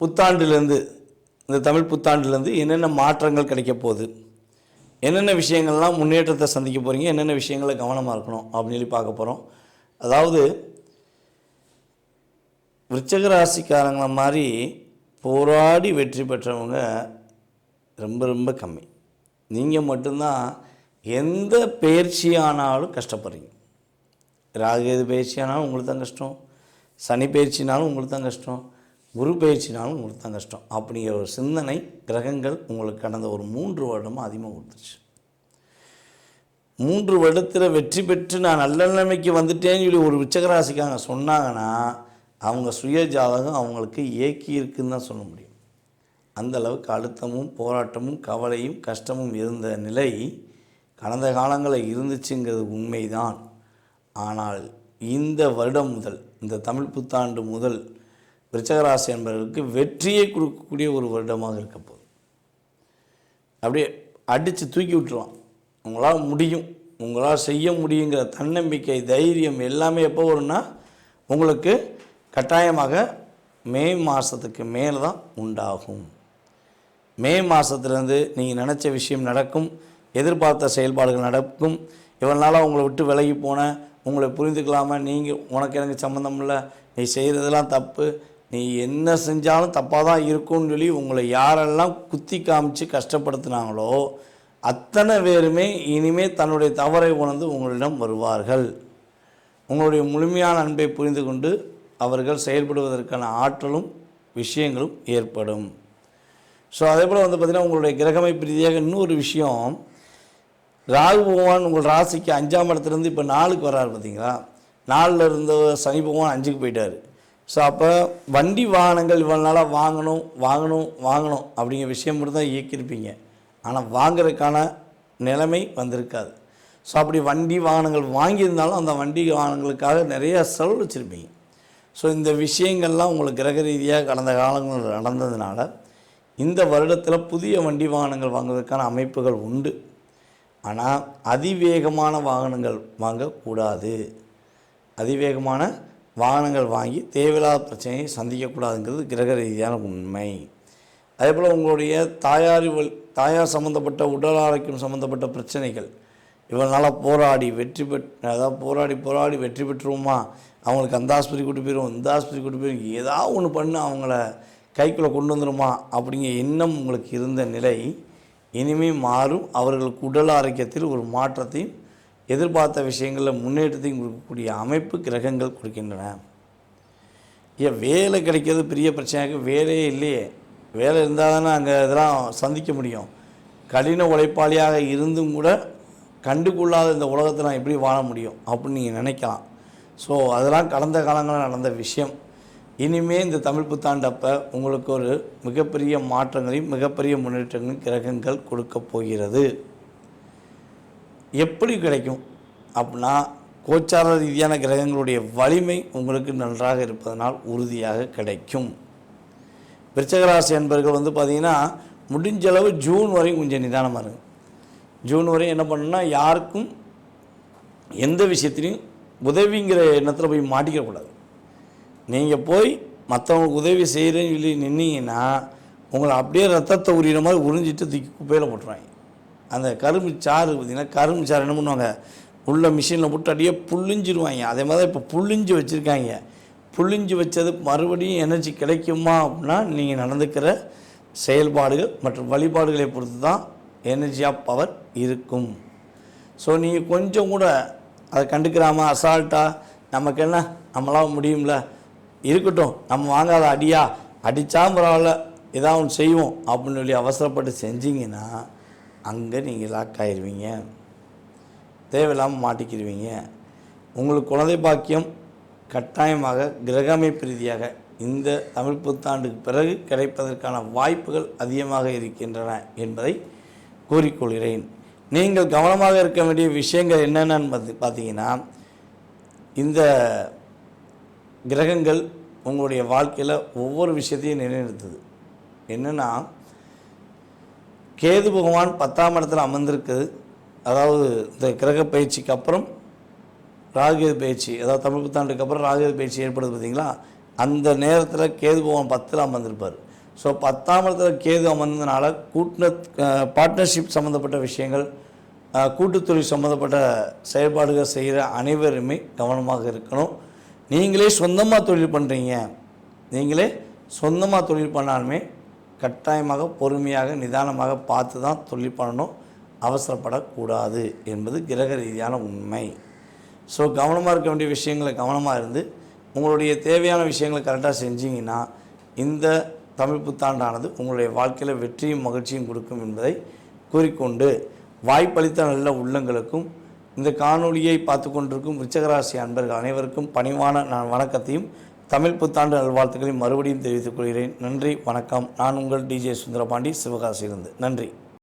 புத்தாண்டிலிருந்து இந்த தமிழ் புத்தாண்டிலிருந்து என்னென்ன மாற்றங்கள் கிடைக்க போகுது? என்னென்ன விஷயங்கள்லாம் முன்னேற்றத்தை சந்திக்க போகிறீங்க என்னென்ன விஷயங்களை கவனமாக இருக்கணும்? அப்படின்னு சொல்லி பார்க்க போகிறோம் அதாவது விருச்சக ராசிக்காரங்களை மாதிரி போராடி வெற்றி பெற்றவங்க ரொம்ப ரொம்ப கம்மி. நீங்கள் மட்டும்தான் எந்த பயிற்சியானாலும் கஷ்டப்படுறீங்க. ராகு எது பயிற்சியானாலும் உங்களுக்கு தான் கஷ்டம். சனி பயிற்சினாலும் உங்களுக்கு தான் கஷ்டம். குரு பயிற்சினாலும் உங்களுக்கு தான் கஷ்டம். அப்படிங்கிற ஒரு சிந்தனை கிரகங்கள் உங்களுக்கு கடந்த ஒரு மூன்று வருடமாக அதிகமாக கொடுத்துருச்சு. மூன்று வருடத்தில் வெற்றி பெற்று நான் நல்ல நிலைமைக்கு வந்துட்டேன்னு சொல்லி ஒரு உச்சகராசிக்காங்க சொன்னாங்கன்னா அவங்க சுய ஜாதகம் அவங்களுக்கு ஏக்கி இருக்குன்னு தான் சொல்ல முடியும். அந்த அளவுக்கு அழுத்தமும் போராட்டமும் கவலையும் கஷ்டமும் இருந்த நிலை கடந்த காலங்களில் இருந்துச்சுங்கிறது உண்மைதான். ஆனால் இந்த வருடம் முதல் இந்த தமிழ் புத்தாண்டு முதல் விருச்சகராசி என்பவர்களுக்கு வெற்றியை கொடுக்கக்கூடிய ஒரு வருடமாக இருக்க போகுது. அப்படியே அடித்து தூக்கி விட்டுருவான். உங்களால் முடியும். உங்களால் செய்ய முடியுங்கிற தன்னம்பிக்கை தைரியம் எல்லாமே எப்போ வரும்னா உங்களுக்கு கட்டாயமாக மே மாதத்துக்கு மேலே தான் உண்டாகும். மே மாதத்துலேருந்து நீங்கள் நினச்ச விஷயம் நடக்கும். எதிர்பார்த்த செயல்பாடுகள் நடக்கும். இவனால் நாளாக உங்களை விட்டு விலகி போன உங்களை புரிந்துக்கலாமல் நீங்கள் உனக்கு எனக்கு சம்மந்தம் இல்லை நீ செய்கிறதெல்லாம் தப்பு நீ என்ன செஞ்சாலும் தப்பாக தான் இருக்கும்னு சொல்லி உங்களை யாரெல்லாம் குத்தி காமிச்சு கஷ்டப்படுத்தினாங்களோ அத்தனை பேருமே இனிமே தன்னுடைய தவறை உணர்ந்து உங்களிடம் வருவார்கள். உங்களுடைய முழுமையான அன்பை புரிந்து கொண்டு அவர்கள் செயல்படுவதற்கான ஆற்றலும் விஷயங்களும் ஏற்படும். ஸோ அதே போல் வந்து பார்த்திங்கன்னா உங்களுடைய கிரகமைப்பு ரீதியாக இன்னொரு விஷயம். ராகு பகவான் உங்கள் ராசிக்கு அஞ்சாம் இடத்துலேருந்து இப்போ நாலுக்கு வர்றாரு பார்த்தீங்களா நாலில் இருந்த சனி பகவான் அஞ்சுக்கு போயிட்டார். ஸோ அப்போ வண்டி வாகனங்கள் இவ்வளோ நாளாக வாங்கணும் வாங்கணும் வாங்கணும் அப்படிங்கிற விஷயம் மட்டும் தான் இயக்கியிருப்பீங்க. ஆனால் வாங்குறதுக்கான நிலைமை வந்திருக்காது. ஸோ அப்படி வண்டி வாகனங்கள் வாங்கியிருந்தாலும் அந்த வண்டி வாகனங்களுக்காக நிறையா செலவு வச்சுருப்பீங்க. ஸோ இந்த விஷயங்கள்லாம் உங்களுக்கு கிரக ரீதியாக கடந்த காலங்கள் நடந்ததுனால இந்த வருடத்தில் புதிய வண்டி வாகனங்கள் வாங்குவதற்கான அமைப்புகள் உண்டு. ஆனால் அதிவேகமான வாகனங்கள் வாங்கக்கூடாது. அதிவேகமான வாகனங்கள் வாங்கி தேவையில்லாத பிரச்சனையை சந்திக்கக்கூடாதுங்கிறது கிரக ரீதியான உண்மை. அதே போல் உங்களுடைய தாயார் வல்- தாயார் சம்மந்தப்பட்ட உடல் ஆரோக்கியம் சம்மந்தப்பட்ட பிரச்சனைகள் இவனால் போராடி வெற்றி பெற் அதாவது போராடி போராடி வெற்றி பெற்றுருவோமா? அவங்களுக்கு அந்த ஆஸ்பத்திரி கூட்டு போயிடும் இந்த ஆஸ்பத்திரி கூட்டு போயிடும் ஏதாவது ஒன்று பண்ணு அவங்கள கைக்குள்ளே கொண்டு வந்துடுமா அப்படிங்கிற எண்ணம் உங்களுக்கு இருந்த நிலை இனிமே மாறும். அவர்களுக்கு உடல் ஆரோக்கியத்தில் ஒரு மாற்றத்தையும் எதிர்பார்த்த விஷயங்களில் முன்னேற்றத்தையும் கொடுக்கக்கூடிய அமைப்பு கிரகங்கள் கொடுக்கின்றன. ஏன் வேலை கிடைக்கிறது பெரிய பிரச்சனையாக வேலையே இல்லையே. வேலை இருந்தால் தானே அங்கே இதெல்லாம் சந்திக்க முடியும். கடின உழைப்பாளியாக இருந்தும் கூட கண்டுகொள்ளாத இந்த உலகத்தில் நான் எப்படி வாழ முடியும் அப்படின்னு நீங்கள் நினைக்கலாம். ஸோ அதெல்லாம் கடந்த காலங்களில் நடந்த விஷயம். இனிமே இந்த தமிழ் புத்தாண்டப்போ உங்களுக்கு ஒரு மிகப்பெரிய மாற்றங்களையும் மிகப்பெரிய முன்னேற்றங்களையும் கிரகங்கள் கொடுக்க போகிறது. எப்படி கிடைக்கும்? அப்படின்னா கோச்சார ரீதியான கிரகங்களுடைய வலிமை உங்களுக்கு நன்றாக இருப்பதனால் உறுதியாக கிடைக்கும். விருச்சகராசி என்பர்கள் வந்து பார்த்திங்கன்னா முடிஞ்ச அளவு ஜூன் வரையும் கொஞ்சம் நிதானமாக இருங்க. ஜூன் வரையும் என்ன பண்ணுன்னா யாருக்கும் எந்த விஷயத்துலையும் உதவிங்கிற எண்ணத்தில் போய் மாட்டிக்கக்கூடாது நீங்கள் போய் மற்றவங்களுக்கு உதவி செய்கிறேன்னு சொல்லி நின்னீங்கன்னா உங்களை அப்படியே ரத்தத்தை உரியிற மாதிரி உறிஞ்சிட்டு தூக்கி குப்பையில் போட்டுருவாங்க. அந்த கரும்பு சாறு பார்த்தீங்கன்னா கரும்பு சாறு என்ன பண்ணுவாங்க? உள்ள மிஷினில் போட்டு அப்படியே புழிஞ்சிருவாங்க. அதே மாதிரி தான் இப்போ புள்ளிஞ்சு வச்சுருக்காங்க. புழிஞ்சு வச்சது மறுபடியும் எனர்ஜி கிடைக்குமா அப்படின்னா நீங்கள் நடந்துக்கிற செயல்பாடுகள் மற்றும் வழிபாடுகளை பொறுத்து தான் எனர்ஜி ஆஃப் பவர் இருக்கும். ஸோ நீங்கள் கொஞ்சம் கூட அதை கண்டுக்கிறாமல் அசால்ட்டாக நமக்கு என்ன? நம்மளால் முடியும்ல? இருக்கட்டும். நம்ம வாங்காத அடியா? அடித்தா பரவாயில்ல. ஏதாவது ஒன்று செய்வோம் அப்படின்னு சொல்லி அவசரப்பட்டு செஞ்சிங்கன்னா அங்கே நீங்கள் லாக் ஆயிடுவீங்க தேவையில்லாமல் மாட்டிக்கிடுவீங்க உங்களுக்கு குழந்தை பாக்கியம் கட்டாயமாக கிரகமைப்பு ரீதியாக இந்த தமிழ் புத்தாண்டுக்கு பிறகு கிடைப்பதற்கான வாய்ப்புகள் அதிகமாக இருக்கின்றன என்பதை கூறிக்கொள்கிறேன். நீங்கள் கவனமாக இருக்க வேண்டிய விஷயங்கள் என்னென்னு பார்த்து பார்த்தீங்கன்னா இந்த கிரகங்கள் உங்களுடைய வாழ்க்கையில் ஒவ்வொரு விஷயத்தையும் நிலைநிறுத்துது. என்னென்னா கேது பகவான் பத்தாம் இடத்துல அமர்ந்திருக்குது. அதாவது இந்த கிரக பயிற்சிக்கு அப்புறம் ராகுகேது பயிற்சி அதாவது தமிழ் புத்தாண்டுக்கு அப்புறம் ராகுகேது பயிற்சி ஏற்படுது பார்த்தீங்களா? அந்த நேரத்தில் கேது பகவான் பத்தில் அமர்ந்திருப்பார். ஸோ பத்தாம் இடத்துல கேது அமர்ந்ததுனால கூட்டின பார்ட்னர்ஷிப் சம்மந்தப்பட்ட விஷயங்கள் அஹ், கூட்டுத்தொழில் சம்மந்தப்பட்ட செயல்பாடுகள் செய்கிற அனைவருமே கவனமாக இருக்கணும். நீங்களே சொந்தமாக தொழில் பண்ணுறீங்க நீங்களே சொந்தமாக தொழில் பண்ணாலுமே கட்டாயமாக பொறுமையாக நிதானமாக பார்த்து தான் தொழில் பண்ணணும். அவசரப்படக்கூடாது என்பது கிரக ரீதியான உண்மை. ஸோ கவனமாக இருக்க வேண்டிய விஷயங்களை கவனமாக இருந்து உங்களுடைய தேவையான விஷயங்களை கரெக்டாக செஞ்சீங்கன்னா இந்த தமிழ் புத்தாண்டானது உங்களுடைய வாழ்க்கையில் வெற்றியும் மகிழ்ச்சியும் கொடுக்கும் என்பதை கூறிக்கொண்டு வாய்ப்பளித்த நல்ல உள்ளங்களுக்கும் இந்த காணொளியை பார்த்து கொண்டிருக்கும் விச்சகராசி அன்பர்கள் அனைவருக்கும் பணிவான நான் வணக்கத்தையும் தமிழ் புத்தாண்டு நல்வாழ்த்துக்களை மறுபடியும் தெரிவித்துக் கொள்கிறேன். நன்றி வணக்கம். நான் உங்கள் டிஜே சுந்தரபாண்டி சிவகாசியிலிருந்து. நன்றி.